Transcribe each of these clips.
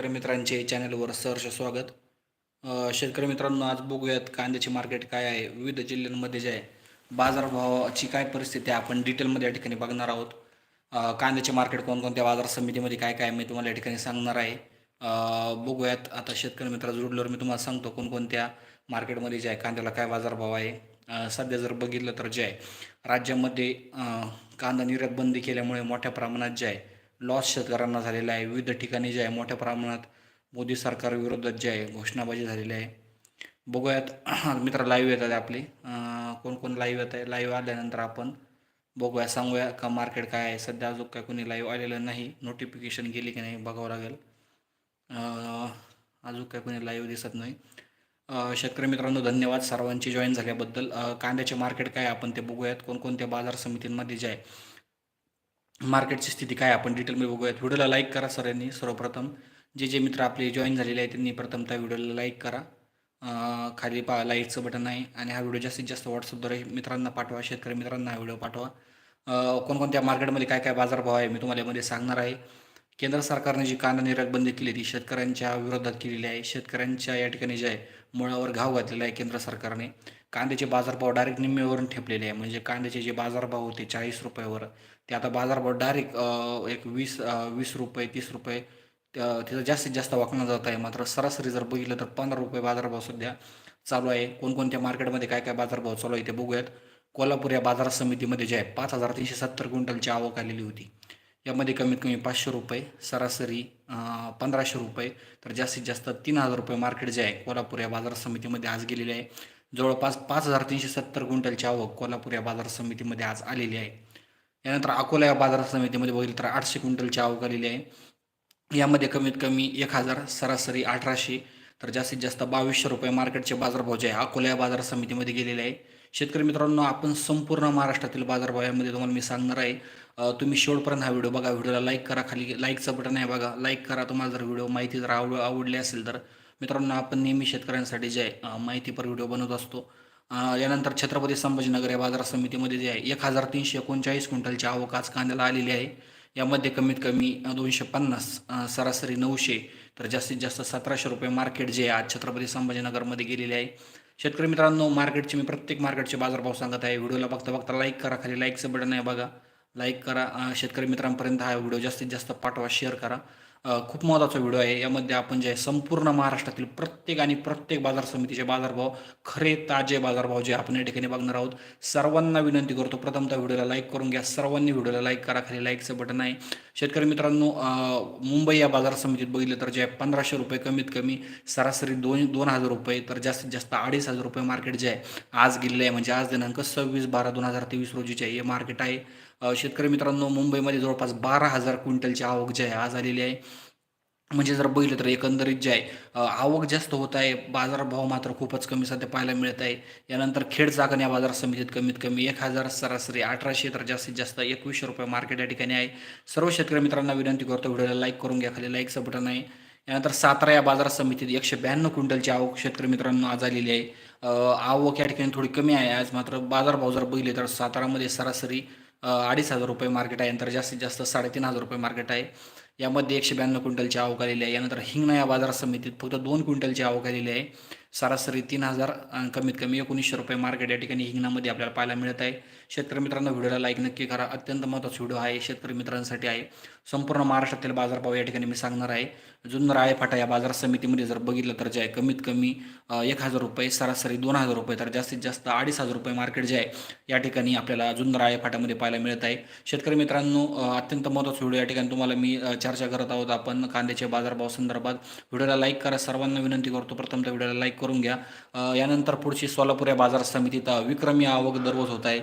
शेतकरी मित्रांचे चॅनलवर सहर्ष स्वागत. शेतकरी मित्रांनो आज बघूयात कांद्याचे मार्केट काय आहे विविध जिल्ह्यांमध्ये जे आहे बाजारभावाची काय परिस्थिती आहे आपण डिटेलमध्ये या ठिकाणी बघणार आहोत. कांद्याचे मार्केट कोणकोणत्या बाजार समितीमध्ये काय काय आहे मी तुम्हाला या ठिकाणी सांगणार आहे. बघूयात आता शेतकरी मित्र जोडल्यावर मी तुम्हाला सांगतो कोणकोणत्या मार्केटमध्ये जे आहे कांद्याला काय बाजारभाव आहे. सध्या जर बघितलं तर जे आहे राज्यामध्ये कांदा निर्यात बंदी केल्यामुळे मोठ्या प्रमाणात जे आहे लॉस शेतकऱ्यांना झालेला आहे. विविध ठिकाणी जे आहे मोठ्या प्रमाणात मोदी सरकार विरोधात जे आहे घोषणाबाजी झालेली आहे. बघूयात. मित्र लाईव्ह येतात आपले. कोण कोण लाईव्ह येत आहे? लाईव्ह आल्यानंतर आपण बघूया सांगूया का मार्केट काय आहे? सध्या अजून काय कोणी लाईव्ह आलेलं नाही. नोटिफिकेशन गेली की नाही बघावं लागेल. अजून काय कोणी लाईव्ह दिसत नाही. शेतकरी मित्रांनो धन्यवाद सर्वांची जॉईन झाल्याबद्दल. कांद्याचे मार्केट काय आहे आपण ते बघूयात. कोणकोणत्या बाजार समितींमध्ये जे आहे मार्केटची स्थिती काय आपण डिटेलमध्ये बघूयात. व्हिडिओला लाईक करा सरांनी सर्वप्रथम. जे जे मित्र आपले जॉईन झालेले आहेत त्यांनी प्रथम त्या व्हिडिओला लाईक करा. खाली पा लाईकचं बटन आहे आणि हा व्हिडिओ जास्तीत जास्त व्हॉट्सअपद्वारे मित्रांना पाठवा शेतकरी मित्रांना हा व्हिडिओ पाठवा. कोणकोणत्या मार्केटमध्ये काय काय बाजारभाव आहे मी तुम्हाला यामध्ये सांगणार आहे. केंद्र सरकारने जी कांदा निर्यात बंदी केली ती शेतकऱ्यांच्या विरोधात केलेली आहे. शेतकऱ्यांच्या या ठिकाणी जे आहे मुळावर घाव घातलेला आहे केंद्र सरकारने. कांद्याचे बाजारभाव डायरेक्ट निम्मेवरून ठेपलेले आहे. म्हणजे कांद्याचे जे बाजारभाव होते चाळीस रुपयावर ते आता बाजारभाव डायरेक्ट एक वीस वीस रुपये तीस रुपये त्या- तिथं जास्तीत जास्त वाकणं जात आहे. मात्र सरासरी जर बघितलं तर पंधरा रुपये बाजारभाव सध्या चालू आहे. कोणकोणत्या मार्केटमध्ये काय काय बाजारभाव चालू आहे ते बघूयात. कोल्हापूर या बाजार समितीमध्ये जे आहे पाच हजार तीनशे सत्तर क्विंटलची आवक आलेली होती. यामध्ये कमीत कमी पाचशे रुपये सरासरी पंधराशे रुपये तर जास्तीत जास्त तीन हजार रुपये मार्केट जे आहे कोल्हापूर या बाजार समितीमध्ये आज गेलेले आहे. जवळपास पाच हजार तीनशे सत्तर क्विंटलची आवक कोल्हापूर या बाजार समितीमध्ये आज आलेली आहे. यानंतर अकोला या बाजार समितीमध्ये बघितलं तर आठशे क्विंटलची आवक आलेली आहे. यामध्ये कमीत कमी एक हजार सरासरी अठराशे तर जास्तीत जास्त बावीसशे रुपये मार्केटचे बाजारभाव जे आहे अकोला या बाजार समितीमध्ये गेलेले आहे. शेतकरी मित्रांनो आपण संपूर्ण महाराष्ट्रातील बाजारभाव यामध्ये तुम्हाला मी सांगणार आहे. तुम्ही शेवटपर्यंत हा व्हिडिओ बघा व्हिडिओला लाईक करा खाली लाईकचं बटन आहे बघा. लाईक करा तुम्हाला जर व्हिडिओ माहिती जर आवड आवडली असेल तर. मित्रांनो आपण नेहमी शेतकऱ्यांसाठी जे आहे माहितीपर व्हिडिओ बनवत असतो. यानंतर छत्रपती संभाजीनगर या बाजार समितीमध्ये जे आहे एक हजार तीनशे एकोणचाळीस क्विंटलची आवक आज कांद्याला आलेली आहे. यामध्ये कमीत कमी दोनशे पन्नास सरासरी नऊशे तर जास्तीत जास्त सतराशे रुपये मार्केट जे आहे आज छत्रपती संभाजीनगरमध्ये गेलेले आहे. शेतकरी मित्रांनो मार्केटचे मी प्रत्येक मार्केटचे बाजारभाव सांगत आहे. व्हिडिओला बघता बघता लाईक करा खाली लाईकचं बटन आहे बघा. लाईक करा शेतकरी मित्रांपर्यंत हा व्हिडिओ जास्तीत जास्त पाठवा शेअर करा. खूप महत्त्वाचा व्हिडिओ आहे. यामध्ये आपण जे आहे संपूर्ण महाराष्ट्रातील प्रत्येक आणि प्रत्येक बाजार समितीचे बाजारभाव खरे ताजे बाजारभाव जे आपण या ठिकाणी बघणार आहोत सर्वांना विनंती करतो प्रथमतः व्हिडिओला लाईक करून घ्या. सर्वांनी व्हिडिओला लाईक करा खाली लाईकचं बटन आहे. शेतकरी मित्रांनो मुंबई या बाजार समितीत बघितलं तर जे आहे पंधराशे रुपये कमीत कमी सरासरी दोन दोन हजार रुपये तर जास्तीत जास्त अडीच हजार रुपये मार्केट जे आहे आज गेलेलं आहे. म्हणजे आज दिनांक सव्वीस बारा दोन हजार तेवीस रोजीचे आहे हे मार्केट आहे. शेतकरी मित्रांनो मुंबईमध्ये जवळपास बारा हजार क्विंटलची आवक जी आहे आज आलेली आहे. म्हणजे जर बघितलं तर एकंदरीत जे आहे आवक जास्त होत आहे. बाजारभाव मात्र खूपच कमी सध्या पाहायला मिळत आहे. यानंतर खेड चाकण या बाजार समितीत कमीत कमी एक हजार सरासरी अठराशे तर जास्तीत जास्त एकवीसशे रुपये मार्केट या ठिकाणी आहे. सर्व शेतकरी मित्रांना विनंती करतो व्हिडिओला लाईक करून घ्या खाली लाईकचं बटन आहे. यानंतर सातारा या बाजार समितीत एकशे ब्याण्णव क्विंटलची आवक शेतकरी मित्रांनो आज आलेली आहे. आवक या ठिकाणी थोडी कमी आहे. आज मात्र बाजारभाव जर बघितले तर सातारामध्ये सरासरी अडीच हजार रुपये मार्केट आहे. नंतर जास्तीत जास्त साडेतीन हजार रुपये मार्केट आहे. यामध्ये एकशे ब्याण्णव क्विंटलची आवक आलेली आहे. यानंतर हिंगणा या बाजार समितीत फक्त दोन क्विंटलची आवक आलेली आहे. सरासरी तीन हजार कमीत कमी एकोणीसशे रुपये मार्केट या ठिकाणी हिंगणामध्ये आपल्याला पाहायला मिळत आहे. शेतकरी मित्रांनो व्हिडिओला लाईक नक्की करा. अत्यंत महत्त्वाचा व्हिडिओ आहे. शेतकरी मित्रांसाठी आहे. संपूर्ण महाराष्ट्रातील बाजारभाव या ठिकाणी मी सांगणार आहे. जुन्नर आळेफाटा या बाजार समितीमध्ये जर बघितलं तर जे आहे कमीत कमी एक हजार रुपये सरासरी दोन हजार रुपये तर जास्तीत जास्त अडीच हजार रुपये मार्केट जे आहे या ठिकाणी आपल्याला जुन्नर आळेफाटामध्ये पाहायला मिळत आहे. शेतकरी मित्रांनो अत्यंत महत्त्वाचा व्हिडिओ या ठिकाणी तुम्हाला मी चर्चा करत आहोत. आपण कांद्याचे बाजारभाव संदर्भात व्हिडिओला लाईक करा. सर्वांना विनंती करतो प्रथम त्या व्हिडिओला लाईक करून घ्या. यानंतर पुढची सोलापूर या बाजार समितीत विक्रमी आवक दररोज होत आहे.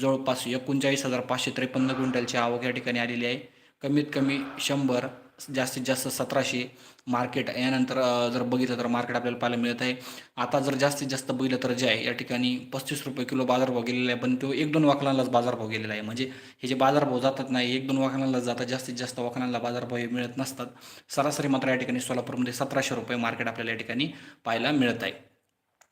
जवळपास एकोणचाळीस हजार पाचशे त्रेपन्न क्विंटलची आवक या ठिकाणी आलेली आहे. कमीत कमी शंभर जास्तीत जास्त सतराशे मार्केट यानंतर जर बघितलं तर मार्केट आपल्याला पाहायला मिळत आहे. आता जर जास्तीत जास्त बघितलं तर जे आहे या ठिकाणी पस्तीस रुपये किलो बाजारभाव गेलेला आहे. पण तो एक दोन वाकणालाच बाजारभाव गेलेला आहे. म्हणजे हे जे बाजारभाव जातात नाही एक दोन वाकणाला जातात जास्तीत जास्त वाकणाला बाजारभाव हे मिळत नसतात. सरासरी मात्र या ठिकाणी सोलापूरमध्ये सतराशे रुपये मार्केट आपल्याला या ठिकाणी पाहायला मिळत आहे.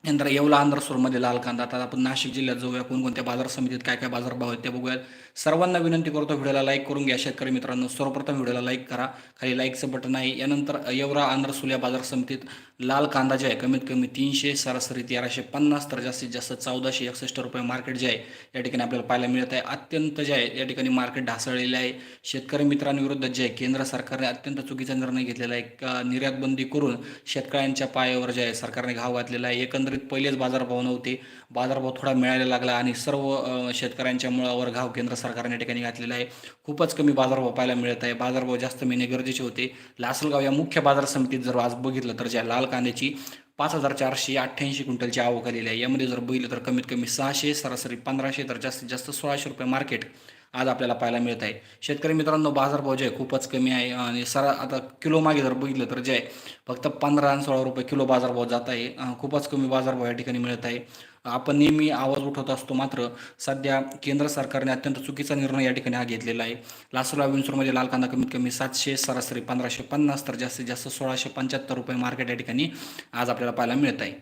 नंतर येवला आंध्रसूरमध्ये लाल कांदा. आता आपण नाशिक जिल्ह्यात जाऊया. कोणकोणत्या बाजार समितीत काय काय बाजारभाव आहेत ते बघूयात. सर्वांना विनंती करतो व्हिडिओला लाईक करून घ्या. शेतकरी मित्रांनो सर्वप्रथम व्हिडिओला लाईक करा. खाली लाईकचं बटन आहे. यानंतर येवरा आंध्र सुल्या बाजार समितीत लाल कांदा जे आहे कमीत कमी तीनशे सरासरी तेराशे पन्नास तर जास्तीत जास्त चौदाशे एकसष्ट रुपये मार्केट जे आहे या ठिकाणी आपल्याला पाहायला मिळत आहे. अत्यंत जे आहे या ठिकाणी मार्केट ढासळलेले आहे. शेतकरी मित्रांविरुद्ध जे आहे केंद्र सरकारने अत्यंत चुकीचा निर्णय घेतलेला आहे. का निर्यात बंदी करून शेतकऱ्यांच्या पायावर जे आहे सरकारने घाव घातलेला आहे. एकंदरीत पहिलेच बाजारभाव नव्हते. बाजारभाव थोडा मिळायला लागला आणि सर्व शेतकऱ्यांच्या मुळावर घाव केंद्र सरकारने या ठिकाणी घातलेला आहे. खूपच कमी बाजारभाव पाहायला मिळत आहे. बाजारभाव जास्त मिळणे गरजेचे होते. लासलगाव या मुख्य बाजार समितीत जर आज बघितलं तर ज्या लाल कांद्याची पाच हजार चारशे अठ्ठ्याऐंशी क्विंटलची आवक आलेली आहे. यामध्ये जर बघितलं तर कमीत कमी सहाशे सरासरी पंधराशे तर जास्तीत जास्त सोळाशे रुपये मार्केट आज आपल्याला पाहायला मिळत आहे. शेतकरी मित्रांनो बाजारभाव जे आहे खूपच कमी आहे आणि सरा आता किलो मागे जर बघितलं तर जे आहे फक्त पंधरा आणि सोळा रुपये किलो बाजारभाव जात आहे. खूपच कमी बाजारभाव या ठिकाणी मिळत आहे. आपण नेहमी आवाज उठवत असतो मात्र सध्या केंद्र सरकारने अत्यंत चुकीचा निर्णय या ठिकाणी हा घेतलेला आहे. लासुला विंचूरमध्ये लाल कांदा कमीत कमी सातशे सरासरी पंधराशे पन्नास तर जास्तीत जास्त सोळाशे पंच्याहत्तर रुपये मार्केट या ठिकाणी आज आपल्याला पाहायला मिळत आहे.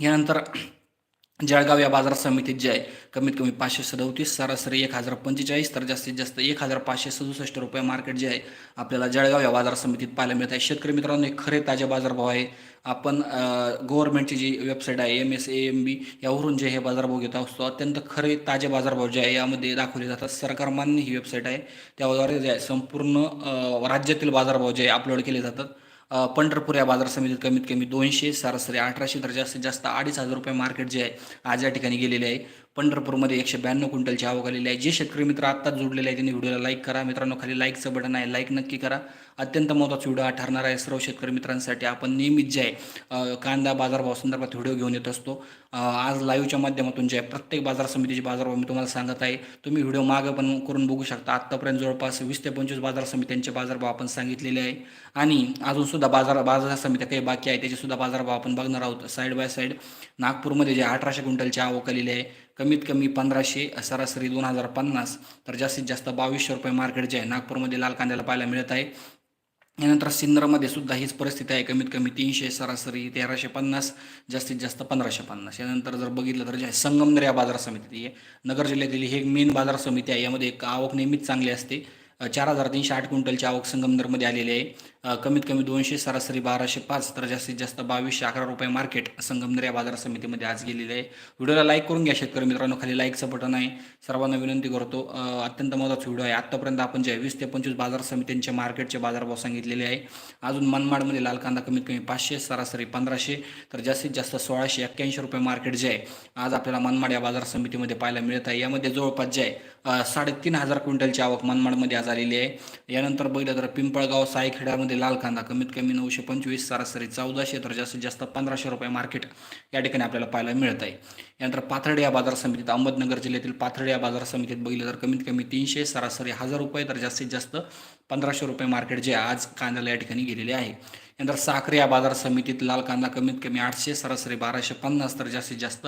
यानंतर जळगाव या बाजार समितीत जे आहे कमीत कमी पाचशे सदोतीस सरासरी एक हजार पंचेचाळीस तर जास्तीत जास्त एक हजार पाचशे सदुसष्ट रुपये मार्केट जे आहे आपल्याला जळगाव या बाजार समितीत पाहायला मिळत आहे. शेतकरी मित्रांनो हे खरे ताजे बाजारभाव आहे. आपण गव्हर्नमेंटची जी वेबसाईट आहे M S A M B यावरून जे हे बाजारभाव घेत असतो अत्यंत खरे ताजे बाजारभाव जे आहे यामध्ये दाखवले जातात. सरकारमान्य ही वेबसाईट आहे. त्याद्वारे जे आहे संपूर्ण राज्यातील बाजारभाव जे आहे अपलोड केले जातात. पंढरपूर या बाजार समितीत कमीत कमी दोनशे सरासरी अठराशे तर जास्तीत जास्त अडीच हजार रुपये मार्केट जे आहे आज या ठिकाणी गेलेले आहे. पंढरपूरमध्ये एकशे ब्याण्णव क्विंटलची आवक आलेली आहे. जे शेतकरी मित्र आत्ताच जोडलेले आहे त्यांनी व्हिडिओला लाईक करा. मित्रांनो खाली लाईकचं बटन आहे. लाईक नक्की करा. अत्यंत महत्त्वाचा व्हिडिओ हा ठरणार आहे. सर्व शेतकरी मित्रांसाठी आपण नेहमीच जे आहे कांदा बाजारभाव संदर्भात व्हिडिओ घेऊन येत असतो. आज लाईव्हच्या माध्यमातून जे आहे प्रत्येक बाजार समितीचे बाजारभाव मी तुम्हाला सांगत आहे. तुम्ही व्हिडिओ मागं पण करून बघू शकता. आत्तापर्यंत जवळपास वीस ते पंचवीस बाजार समित्यांचे बाजारभाव आपण सांगितलेले आहे. आणि अजूनसुद्धा बाजार बाजार समित्या काही बाकी आहे त्याचे सुद्धा बाजारभाव आपण बघणार आहोत. साईड बाय साईड नागपूरमध्ये जे अठराशे क्विंटलची आवक आलेली आहे कमीत कमी पंधराशे सरासरी दोन हजार पन्नास तर जास्तीत जास्त बावीसशे रुपये मार्केट जे आहे नागपूरमध्ये लाल कांद्याला पाहायला मिळत आहे. यानंतर सिन्नरमध्ये सुद्धा हीच परिस्थिती आहे कमीत कमी तीनशे सरासरी तेराशे पन्नास जास्तीत जास्त पंधराशे पन्नास. यानंतर जर बघितलं तर जे आहे संगमनेर या बाजार समिती आहे नगर जिल्ह्यातील ही एक मेन बाजार समिती आहे यामध्ये एक आवक नेहमीच चांगली असते. चार हजार तीनशे आठ क्विंटलची आवक संगमनेरमध्ये आलेली आहे. कमीत कमी दोनशे सरासरी बाराशे पाच तर जास्तीत जास्त बावीसशे अकरा रुपये मार्केट संगमनेर या बाजार समितीमध्ये आज गेलेले आहे. व्हिडिओला लाईक करून घ्या शेतकरी मित्रांनो खाली लाईकचं बटन आहे. सर्वांना विनंती करतो अत्यंत महत्त्वाचा व्हिडिओ आहे. आत्तापर्यंत आपण जे वीस ते पंचवीस बाजार समित्यांचे मार्केटचे बाजारभाव सांगितलेले आहे. अजून मनमाडमध्ये लाल कांदा कमीत कमी पाचशे सरासरी पंधराशे तर जास्तीत जास्त सोळाशे एक्क्याऐंशी रुपये मार्केट जे आहे आज आपल्याला मनमाड या बाजार समितीमध्ये पाहायला मिळत आहे. यामध्ये जवळपास जे आहे साडेतीन हजार क्विंटलची आवक मनमाडमध्ये आज झालेली आहे. यानंतर बघितलं तर पिंपळगाव सायखेड्यामध्ये लाल कांदा कमीत कमी नऊशे पंचवीस सरासरी चौदाशे तर जास्तीत जास्त पंधराशे रुपये मार्केट या ठिकाणी आपल्याला पाहायला मिळत आहे. यानंतर पाथर्डी या बाजार समितीत अहमदनगर जिल्ह्यातील पाथर्डी या बाजार समितीत बघितलं तर कमीत कमी तीनशे सरासरी हजार रुपये तर जास्तीत जास्त पंधराशे रुपये मार्केट जे आज कांद्याला या ठिकाणी गेलेले आहे. यानंतर साखरे या बाजार समितीत लाल कांदा कमीत कमी आठशे सरासरी बाराशे पन्नास तर जास्तीत जास्त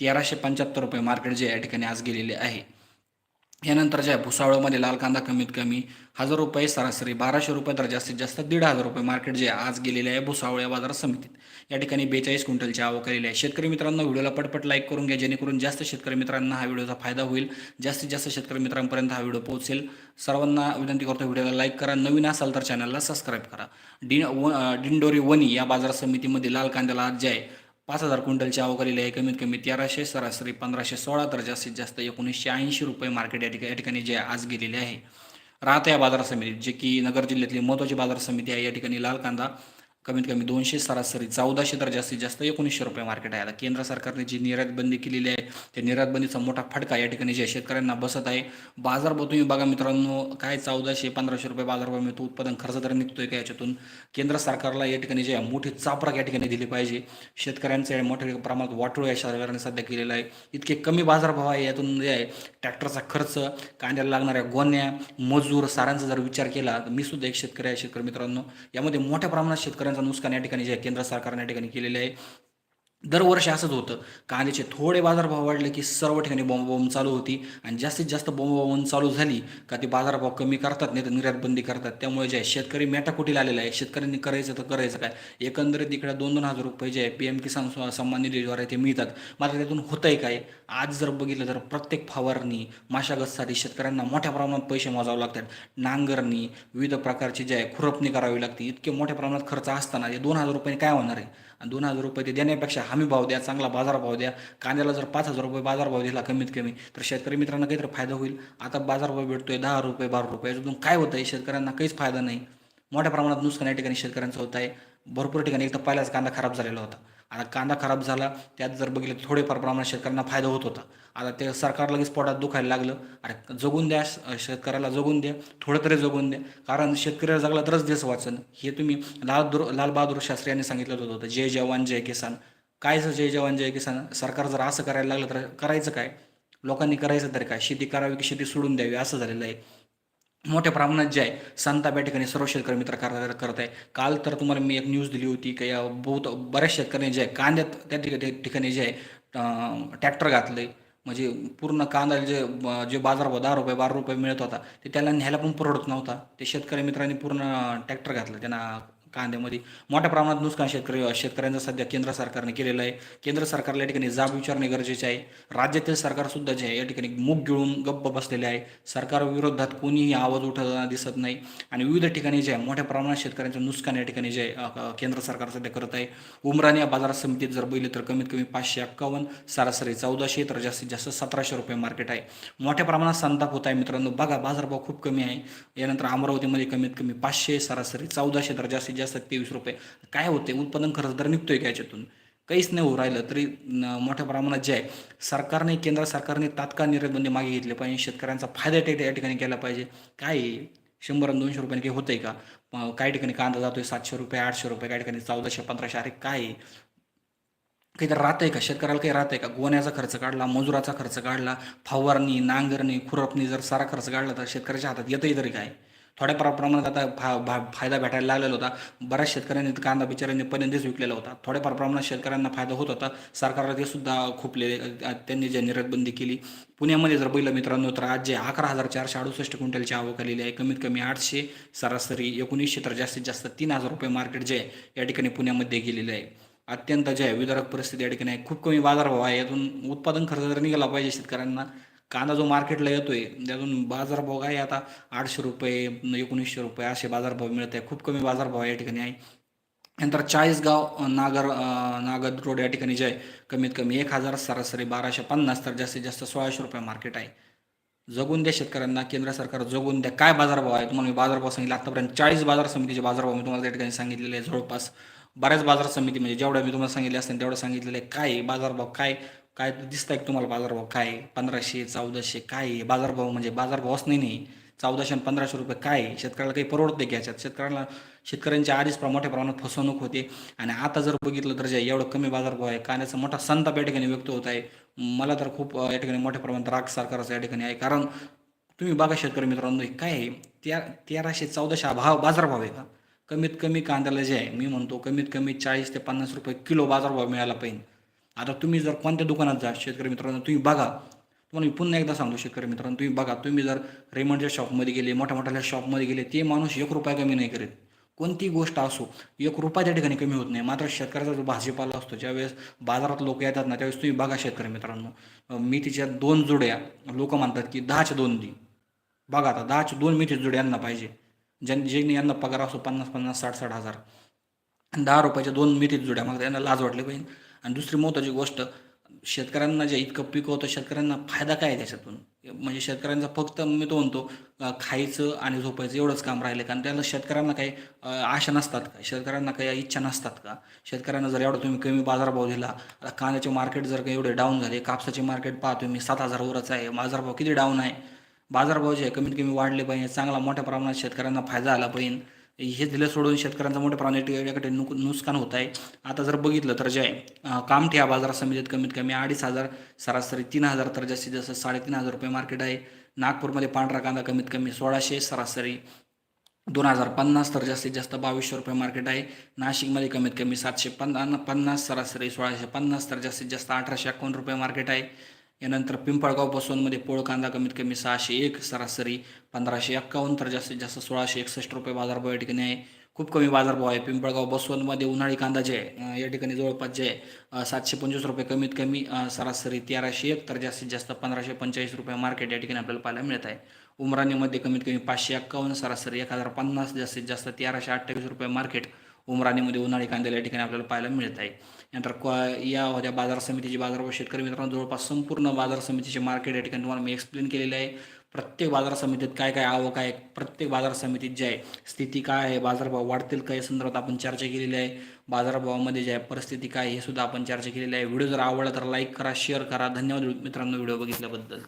तेराशे पंच्याहत्तर रुपये मार्केट जे या ठिकाणी आज गेलेले आहे. यानंतर जे आहे भुसावळमध्ये लाल कांदा कमीत कमी हजार रुपये सरासरी बाराशे रुपये तर जास्तीत जास्त दीड हजार रुपये मार्केट जे आहे आज गेलेले आहे भुसावळ या बाजार समितीत. या ठिकाणी बेचाळीस क्विंटलची आवक आलेली आहे. शेतकरी मित्रांनो व्हिडिओला पटपट लाईक करून घ्या जेणेकरून जास्त शेतकरी मित्रांना हा व्हिडिओचा फायदा होईल. जास्तीत जास्त शेतकरी मित्रांपर्यंत हा व्हिडिओ पोहोचेल. सर्वांना विनंती करतो व्हिडिओला लाईक करा. नवीन असाल तर चॅनलला सबस्क्राईब करा. डिन व दिंडोरी वनी या बाजार समितीमध्ये लाल कांद्याला आज जे आहे पाच हजार क्विंटलची आवक आलेली आहे. कमीत कमी तेराशे सरासरी पंधराशे सोळा तर जास्तीत जास्त एकोणीसशे ऐंशी रुपये मार्केट या ठिकाणी या ठिकाणी जे आज गेलेले आहे. राहता या बाजार समितीत जे की नगर जिल्ह्यातली महत्त्वाची बाजार समिती आहे. या ठिकाणी लाल कांदा कमीत कमी दोनशे सरासरी चौदाशे तर जास्तीत जास्त एकोणीसशे रुपये मार्केट आहे. आता केंद्र सरकारने जी निर्यात बंदी केलेली आहे त्या निर्यात बंदीचा मोठा फटका या ठिकाणी जे शेतकऱ्यांना बसत आहे. बाजारभाव तुम्ही बघा मित्रांनो काय चौदाशे पंधराशे रुपये बाजारभाव मिळतो उत्पादन खर्च तर निघतोय का याच्यातून? केंद्र सरकारला या ठिकाणी जे मोठी चापराक या ठिकाणी दिली पाहिजे. शेतकऱ्यांचं या मोठ्या प्रमाणात वाटोळ या सरकारने सध्या केलेला आहे. इतके कमी बाजारभाव आहे यातून जे आहे ट्रॅक्टरचा खर्च कांद्याला लागणाऱ्या गोण्या मजूर सारांचा जर विचार केला तर मी सुद्धा एक शेतकरी आहे शेतकरी मित्रांनो. यामध्ये मोठ्या प्रमाणात शेतकऱ्यांचा नुकसान या ठिकाणी जे केंद्र सरकारने या ठिकाणी केलेले आहे. दरवर्षी असंच होतं. कांद्याचे थोडे बाजारभाव वाढले की सर्व ठिकाणी बॉम्ब चालू होती आणि जास्तीत जास्त बॉम्ब चालू झाली का ते बाजारभाव कमी करतात नाही तर निर्यात बंदी करतात. त्यामुळे जे आहे शेतकरी मेटाकुटीला आलेला आहे. शेतकऱ्यांनी करायचं तर करायचं काय? एकंदरीत इकडे दोन दोन हजार रुपये जे आहे पी एम किसान सन्मान निधीद्वारे ते मिळतात. मात्र त्यातून होतंय काय? आज जर बघितलं तर प्रत्येक फवारणी मशागतसाठी शेतकऱ्यांना मोठ्या प्रमाणात पैसे मोजावे लागतात. नांगरणी विविध प्रकारची जे आहे खुरपणी करावी लागते. इतके मोठ्या प्रमाणात खर्च असताना ते दोन हजार रुपये काय होणार आहे? आणि दोन हजार रुपये ते देण्यापेक्षा हमी भाव द्या चांगला बाजारभाव द्या. कांद्याला जर पाच हजार रुपये बाजारभाव दिला कमीत कमी तर शेतकरी मित्रांना काहीतरी फायदा होईल. आता बाजारभाव भेटतोय दहा रुपये बारा रुपये. याच्यातून काय होतं आहे शेतकऱ्यांना काहीच फायदा नाही. मोठ्या प्रमाणात नुकसान या ठिकाणी शेतकऱ्यांचं होत आहे. भरपूर ठिकाणी एक तर पहिलाच कांदा खराब झालेला होता. आता कांदा खराब झाला त्यात जर बघितलं थोडेफार प्रमाणात शेतकऱ्यांना फायदा होत होता. आता ते सरकार लगेच पोटात दुखायला लागलं. अरे जगून द्या शेतकऱ्याला जगून द्या थोडं तरी जगून द्या. कारण शेतकऱ्याला जगला तरच देश वाचन. हे तुम्ही लाल दुर शास्त्री यांनी सांगितलं होतं जय जवान जय किसान. काय जय जवान जय किसान? सरकार जर असं करायला लागलं तर करायचं काय? लोकांनी करायचं तरी काय? शेती करावी की शेती सोडून द्यावी? असं झालेलं आहे. मोठ्या प्रमाणात जे आहे संताप या ठिकाणी सर्व शेतकरी मित्र कर करत आहे. काल तर तुम्हाला मी एक न्यूज दिली होती की या बहुत बऱ्याच शेतकऱ्यांनी जे आहे कांद्यात त्या ठिकाणी त्या ठिकाणी जे आहे ट्रॅक्टर घातलं म्हणजे पूर्ण कांदा जे जे बाजारभाव दहा रुपये बारा रुपये मिळत होता ते त्याला न्यायला पण परवडत नव्हता. ते शेतकरी मित्रांनी पूर्ण ट्रॅक्टर घातलं त्यांना कांद्यामध्ये. मोठ्या प्रमाणात नुकसान शेतकरी शेतकऱ्यांचं सध्या केंद्र सरकारने केलेलं आहे. केंद्र सरकारला या ठिकाणी जाब विचारणे गरजेचे आहे. राज्यातील सरकारसुद्धा जे आहे या ठिकाणी मूग गिळून गप्प बसलेले आहे. सरकारविरोधात कोणीही आवाज उठताना दिसत नाही. आणि विविध ठिकाणी जे आहे मोठ्या प्रमाणात शेतकऱ्यांचं नुकसान या ठिकाणी जे आहे केंद्र सरकार सध्या करत आहे. उमराणी या बाजार समितीत जर बहिले तर कमीत कमी पाचशे एक्कावन्न सरासरी चौदाशे तर जास्तीत जास्त सतराशे रुपये मार्केट आहे. मोठ्या प्रमाणात संताप होत आहे मित्रांनो. बघा बाजारभाव खूप कमी आहे. यानंतर अमरावतीमध्ये कमीत कमी पाचशे सरासरी चौदाशे तर जास्तीत जास्त तेवीस रुपये. काय होते उत्पादन खर्च दर निघतोय का याच्यातून? काहीच नाही होऊ राहिलं तरी मोठ्या प्रमाणात जे आहे सरकारने केंद्र सरकारने तात्काळ निर्बंध मागे घेतले पाहिजे शेतकऱ्यांचा फायदा त्या या ठिकाणी केला पाहिजे. काय शंभर आणि दोनशे रुपयाने काही होतंय का? काही ठिकाणी कांदा जातोय सातशे रुपये आठशे रुपये काही ठिकाणी चौदाशे पंधराशे अरे काय आहे? काहीतरी राहतंय का? शेतकऱ्याला काही राहतंय का? गोण्याचा खर्च काढला मजुराचा खर्च काढला फवारणी नांगरणी खुरपणी जर सारा खर्च काढला तर शेतकऱ्याच्या हातात येतही तरी काय? थोड्या प्रमाणात आता फा भा फायदा भेटायला लागलेला होता. बऱ्याच शेतकऱ्यांनी कांदा बिचाऱ्यांनी पहिल्यांदाच विकलेला होता. थोड्याफार प्रमाणात शेतकऱ्यांना फायदा होत होता. सरकारला ते सुद्धा खुपले त्यांनी जे निर्यातबंदी केली. पुण्यामध्ये जर पहिलं मित्रांनो तर आज जे अकरा हजार चारशे अडुसष्ट क्विंटलची आवक आलेली आहे. कमीत कमी आठशे सरासरी एकोणीसशे तर जास्तीत जास्त तीन हजार रुपये मार्केट जे आहे या ठिकाणी पुण्यामध्ये गेलेलं आहे. अत्यंत जे आहे विदारक परिस्थिती या ठिकाणी आहे. खूप कमी बाजारभाव आहे. यातून उत्पादन खर्च जर निघाला पाहिजे शेतकऱ्यांना. कांदा जो मार्केटला येतोय त्यातून बाजारभाव काय आहे आता? आठशे रुपये एकोणीसशे रुपये असे बाजारभाव मिळत आहे खूप कमी बाजारभाव या ठिकाणी आहे. नंतर चाळीसगाव अं, नागर नागद रोड या ठिकाणी जे आहे कमीत कमी एक हजार सरासरी बाराशे पन्नास तर जास्तीत जास्त सोळाशे रुपये मार्केट आहे. जगून द्या शेतकऱ्यांना केंद्र सरकार जगून द्या. काय बाजारभाव आहे? तुम्हाला मी बाजारभाव सांगितलं आतापर्यंत चाळीस बाजार समितीचे बाजारभाव मी तुम्हाला त्या ठिकाणी सांगितलेले आहे. जवळपास बऱ्याच बाजार समिती म्हणजे जेवढ्या मी तुम्हाला सांगितले असतील तेवढं सांगितलेलं आहे. काय बाजारभाव काय? काय दिसत आहे तुम्हाला बाजारभाव? काय आहे? पंधराशे चौदाशे काय आहे? बाजारभाव म्हणजे बाजारभावच नाही नाही. चौदाशे आणि पंधराशे रुपये काय आहे? शेतकऱ्याला काही परवडते की याच्यात? शेतकऱ्याला शेतकऱ्यांच्या आधीच मोठ्या प्रमाणात फसवणूक होते. आणि आता जर बघितलं तर जे एवढं कमी बाजारभाव आहे कांद्याचा मोठा संताप या ठिकाणी व्यक्त होत आहे. मला तर खूप या ठिकाणी मोठ्या प्रमाणात राग सरकारचा या ठिकाणी आहे. कारण तुम्ही बघा शेतकरी मित्रांनो हे काय आहे? त्या तेराशे चौदाशे हा भाव बाजारभाव आहे का? कमीत कमी कांद्याला जे आहे मी म्हणतो कमीत कमी चाळीस ते पन्नास रुपये किलो बाजारभाव मिळाला पाहिजे. आता तुम्ही जर कोणत्या दुकानात जा शेतकरी मित्रांनो तुम्ही बघा. तुम्हाला मी पुन्हा एकदा सांगतो शेतकरी मित्रांनो तुम्ही बघा. तुम्ही जर रेमंडच्या शॉपमध्ये गेले मोठ्या मोठ्या शॉपमध्ये गेले ते माणूस एक रुपया कमी नाही करीत. कोणती गोष्ट असो एक रुपया त्या ठिकाणी कमी होत नाही. मात्र शेतकऱ्याचा जो भाजीपाला असतो ज्यावेळेस बाजारात लोक येतात ना त्यावेळेस तुम्ही बघा शेतकरी मित्रांनो. मेथीच्या दोन जुड्या लोक म्हणतात की दहाच्या दोन दी. बघा आता दहाच्या दोन मेथी जुड्या यांना पाहिजे. ज्यां ज्यांनी यांना पगार असो पन्नास पन्नास साठ साठ हजार. दहा रुपयाच्या दोन मेथीत जुड्या मग त्यांना लाज वाटली पाहिजे. आणि दुसरी महत्त्वाची गोष्ट शेतकऱ्यांना जे इतकं पिकवतं होतं शेतकऱ्यांना फायदा काय आहे त्याच्यातून? म्हणजे शेतकऱ्यांचा फक्त मी तो म्हणतो खायचं आणि झोपायचं एवढंच काम राहिलं कारण त्याला शेतकऱ्यांना काही आशा नसतात का? शेतकऱ्यांना काही इच्छा नसतात का? शेतकऱ्यांना जर एवढा तुम्ही कमी बाजारभाव दिला आता कांद्याचे मार्केट जर काही एवढे डाऊन झाले कापसाचे मार्केट पाहतो मी सात हजारवरच आहे. बाजारभाव किती डाऊन आहे? बाजारभाव जे आहे कमीत कमी वाढले पाहिजे चांगला मोठ्या प्रमाणात शेतकऱ्यांना फायदा आला पाहिजे. हे दिलं सोडून शेतकऱ्यांचं मोठ्या प्रमाणात याकडे नुक नुकसान होत आहे. आता जर बघितलं तर जे आहे या बाजार समितीत कमीत कमी अडीच हजार सरासरी तीन हजार तर जास्तीत जास्त साडेतीन हजार रुपये मार्केट आहे. नागपूरमध्ये पांढरा कांदा कमीत कमी सोळाशे सरासरी दोन हजार पन्नास तर जास्तीत जास्त बावीसशे रुपये मार्केट आहे. नाशिकमध्ये कमीत कमी सातशे पन्ना पन्नास सरासरी सोळाशे पन्नास तर जास्तीत जास्त अठराशे एकावन्न रुपये मार्केट आहे. यानंतर पिंपळगाव बसवनमध्ये पोळ कांदा कमीत कमी सहाशे एक सरासरी पंधराशे एक्कावन्न तर जास्तीत जास्त सोळाशे एकसष्ट रुपये बाजारभाव या ठिकाणी आहे. खूप कमी बाजारभाव आहे. पिंपळगाव बसवनमध्ये उन्हाळी कांदा जे आहे या ठिकाणी जवळपास जे आहे सातशे पंचवीस रुपये कमीत कमी सरासरी तेराशे एक तर जास्तीत जास्त पंधराशे पंचेचाळीस रुपये मार्केट या ठिकाणी आपल्याला पाहायला मिळत आहे. उमराणीमध्ये कमीत कमी पाचशे एक्कावन्न सरासरी एक हजार पन्नास जास्तीत जास्त तेराशे अठ्ठावीस रुपये मार्केट उमराणीमध्ये उन्हाळी कांद्याला या ठिकाणी आपल्याला पाहायला मिळत आहे. नंतर क्वा या होत्या बाजार समितीची बाजारभाव शेतकरी मित्रांनो जवळपास संपूर्ण बाजार समितीचे मार्केट या ठिकाणी तुम्हाला मी एक्सप्लेन केलेलं आहे. प्रत्येक बाजार समितीत काय काय आवक आहे प्रत्येक बाजार समितीत जे आहे स्थिती काय आहे बाजारभाव वाढतील का या संदर्भात आपण चर्चा केलेली आहे. बाजारभावामध्ये जे आहे परिस्थिती काय हे सुद्धा आपण चर्चा केलेली आहे. व्हिडिओ जर आवडला तर लाईक करा शेअर करा. धन्यवाद मित्रांनो व्हिडिओ बघितल्याबद्दल.